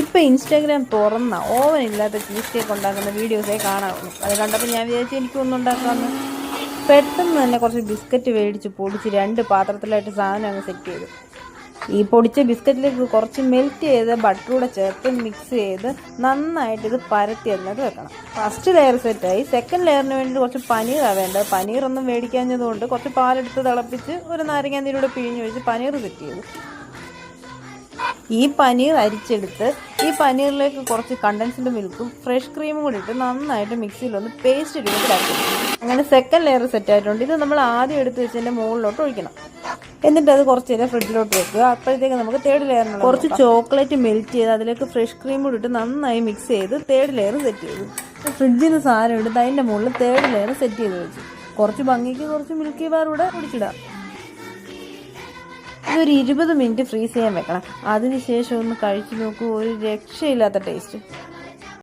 ഇപ്പം ഇൻസ്റ്റാഗ്രാം തുറന്ന. ഓവൻ ഇല്ലാത്ത ചീസ് കേക്ക് ഉണ്ടാക്കുന്ന വീഡിയോസേ കാണാറുള്ളൂ അത് കണ്ടപ്പോൾ ഞാൻ വിചാരിച്ചു എനിക്കൊന്നും ഉണ്ടാക്കാമെന്ന് പെട്ടെന്ന് തന്നെ കുറച്ച് ബിസ്ക്കറ്റ് മേടിച്ച് പൊടിച്ച് രണ്ട് പാത്രത്തിലായിട്ട് സാധനം അങ്ങ് സെറ്റ് ചെയ്തു. ഈ പൊടിച്ച ബിസ്ക്കറ്റിലേക്ക് കുറച്ച് മെൽറ്റ് ചെയ്ത് ബട്ടർ കൂടെ ചേർത്ത് മിക്സ് ചെയ്ത് നന്നായിട്ട് ഇത് പരത്തി അതിനകത്ത് വെക്കണം. ഫസ്റ്റ് ലെയർ സെറ്റായി സെക്കൻഡ് ലെയറിന് വേണ്ടി കുറച്ച് പനീറാണ് വേണ്ടത്. പനീറൊന്നും മേടിക്കാഞ്ഞതുകൊണ്ട് കുറച്ച് പാലെടുത്ത് തിളപ്പിച്ച് ഒരു നാരങ്ങാന്തീരൂടെ പിഴിഞ്ഞ് വെച്ച് പനീർ സെറ്റ് ചെയ്തു. ഈ പനീർ അരിച്ചെടുത്ത് ഈ പനീറിലേക്ക് കുറച്ച് കണ്ടൻസ്ഡ് മിൽക്കും ഫ്രഷ് ക്രീമും കൂടി ഇട്ട് നന്നായിട്ട് മിക്സിയിൽ ഒന്ന് പേസ്റ്റ് രൂപത്തിലാക്കി അങ്ങനെ സെക്കൻഡ് ലെയർ സെറ്റ് ആയിട്ടുണ്ട്. ഇത് നമ്മൾ ആദ്യം എടുത്ത് വെച്ചതിന്റെ മുകളിലോട്ട് ഒഴിക്കണം. എന്നിട്ട് അത് കുറച്ച് നേരം ഫ്രിഡ്ജിലോട്ട് വെക്കുക. അപ്പോഴത്തേക്ക് നമുക്ക് തേർഡ് ലെയറിനുള്ള കുറച്ച് ചോക്ലേറ്റ് മെൽറ്റ് ചെയ്ത് അതിലേക്ക് ഫ്രഷ് ക്രീം കൂടി ഇട്ട് നന്നായി മിക്സ് ചെയ്ത് തേർഡ് ലെയർ സെറ്റ് ചെയ്തു. ഫ്രിഡ്ജിൽ നിന്ന് സാധനം എടുത്ത് അതിന്റെ മുകളിൽ തേർഡ് ലെയർ സെറ്റ് ചെയ്ത് വെച്ചു. കുറച്ച് ഭംഗിക്ക് കുറച്ച് മിൽക്കി ബാർ കൂടെ കുടിച്ചിടാം. ഇതൊരു ഇരുപത് മിനിറ്റ് ഫ്രീസ് ചെയ്യാൻ വെക്കണം. അതിനുശേഷം ഒന്ന് കഴിച്ചു നോക്കൂ ഒരു രക്ഷയില്ലാത്ത ടേസ്റ്റ്